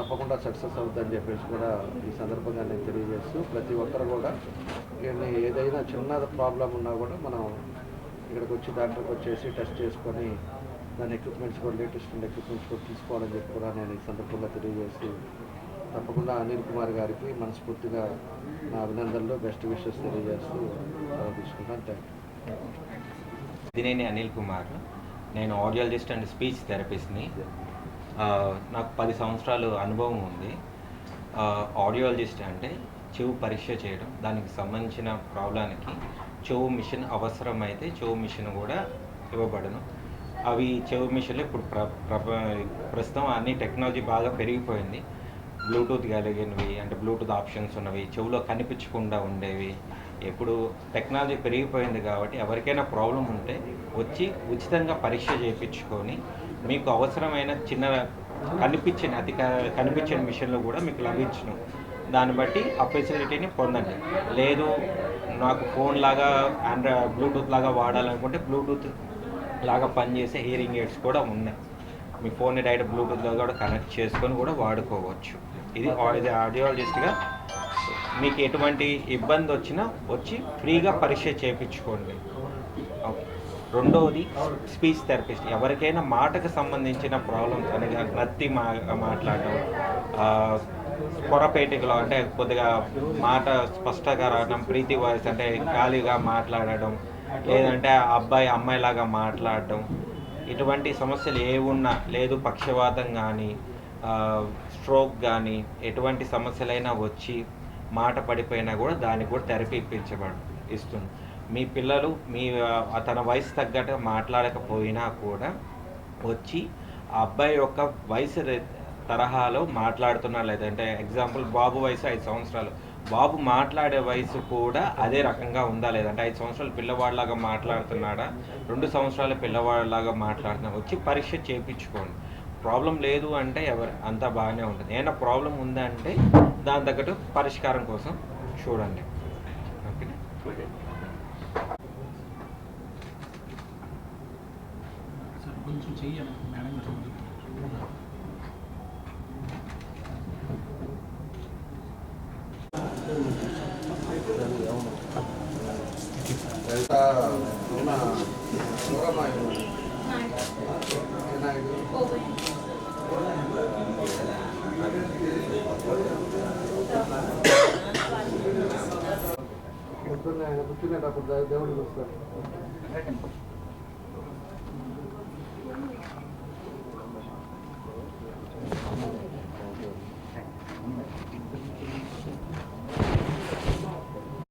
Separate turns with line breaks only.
తప్పకుండా సక్సెస్ అవుతుందని చెప్పేసి కూడా ఈ సందర్భంగా నేను తెలియజేస్తూ ప్రతి ఒక్కరు కూడా ఏదైనా చిన్న ప్రాబ్లం ఉన్నా కూడా మనం ఇక్కడికి వచ్చి డాక్టర్కి వచ్చేసి టెస్ట్ చేసుకొని దాని ఎక్విప్మెంట్స్ కూడా లేటెస్ట్ ఎక్విప్మెంట్స్ కూడా తీసుకోవాలని చెప్పి కూడా నేను ఈ సందర్భంగా తెలియజేస్తూ తప్పకుండా అనిల్ కుమార్ గారికి మనస్ఫూర్తిగా నా అభినందనలు బెస్ట్ విషెస్ తెలియజేస్తూ తీసుకుంటాను. Thank you
Dineni Anil Kumar. నేను ఆడియాలజిస్ట్ అండ్ స్పీచ్ థెరపిస్ట్ని నాకు పది సంవత్సరాలు అనుభవం ఉంది. ఆడియాలజిస్ట్ అంటే చెవు పరీక్ష చేయడం. దానికి సంబంధించిన ప్రాబ్లానికి చెవు మిషన్ అవసరమైతే చెవు మిషన్ కూడా ఇవ్వబడను. అవి చెవు మిషన్లు ఇప్పుడు ప్ర ప్ర- ప్రస్తుతం అన్ని టెక్నాలజీ బాగా పెరిగిపోయింది. బ్లూటూత్ కలిగినవి అంటే బ్లూటూత్ ఆప్షన్స్ ఉన్నవి చెవులో కనిపించకుండా ఉండేవి. ఇప్పుడు టెక్నాలజీ పెరిగిపోయింది కాబట్టి ఎవరికైనా ప్రాబ్లం ఉంటే వచ్చి ఉచితంగా పరీక్ష చేయించుకొని మీకు అవసరమైన చిన్న కనిపించిన అతి కనిపించని కనిపించిన మిషన్లు కూడా మీకు లభించును. దాన్ని బట్టి ఆ ఫెసిలిటీని పొందండి. లేదు నాకు ఫోన్ లాగా ఆండ్రాయిడ్ బ్లూటూత్ లాగా వాడాలనుకుంటే బ్లూటూత్ లాగా పనిచేసే హియరింగ్ ఎయిడ్స్ కూడా ఉన్నాయి. మీ ఫోన్ని డైరెక్ట్ బ్లూటూత్లో కూడా కనెక్ట్ చేసుకొని కూడా వాడుకోవచ్చు. ఇది ఇది ఆడియాలజిస్ట్గా మీకు ఎటువంటి ఇబ్బంది వచ్చినా వచ్చి ఫ్రీగా పరీక్ష చేయించుకోండి ఓకే. రెండవది స్పీచ్ థెరపిస్ట్. ఎవరికైనా మాటకు సంబంధించిన ప్రాబ్లమ్స్ అనగా నత్తి మా మాట్లాడటం పొరపేటికలో అంటే కొద్దిగా మాట స్పష్టంగా రావడం ప్రీతి వాయిస్ అంటే ఖాళీగా మాట్లాడడం లేదంటే అబ్బాయి అమ్మాయిలాగా మాట్లాడడం ఇటువంటి సమస్యలు ఏ ఉన్నా లేదు పక్షవాతం కానీ స్ట్రోక్ కానీ ఎటువంటి సమస్యలైనా వచ్చి మాట పడిపోయినా కూడా దానికి కూడా థెరపీ ఇప్పించబడు ఇస్తుంది. మీ పిల్లలు మీ తన వయసు తగ్గట్టు మాట్లాడకపోయినా కూడా వచ్చి ఆ అబ్బాయి యొక్క వయసు తరహాలో మాట్లాడుతున్నారు లేదంటే ఎగ్జాంపుల్ బాబు వయసు ఐదు సంవత్సరాలు. బాబు మాట్లాడే వయసు కూడా అదే రకంగా ఉందా లేదంటే ఐదు సంవత్సరాల పిల్లవాడిలాగా మాట్లాడుతున్నాడా? రెండు సంవత్సరాల పిల్లవాడిలాగా మాట్లాడుతున్నా? వచ్చి పరీక్ష చేయించుకోండి ప్రాబ్లం లేదు అంటే ఎవరు? అంతా బాగానే ఉంటుంది ఏమైనా ప్రాబ్లం ఉందంటే దాని తగ్గట్టు పరిష్కారం కోసం చూడండి. ఓకే?
కొంచెం చెయ్యాలి మేడం
మన సూరమాయి నాయుడు పొద్దున్న ఆయన కూర్చునేటప్పుడు దేవుడు చూస్తారు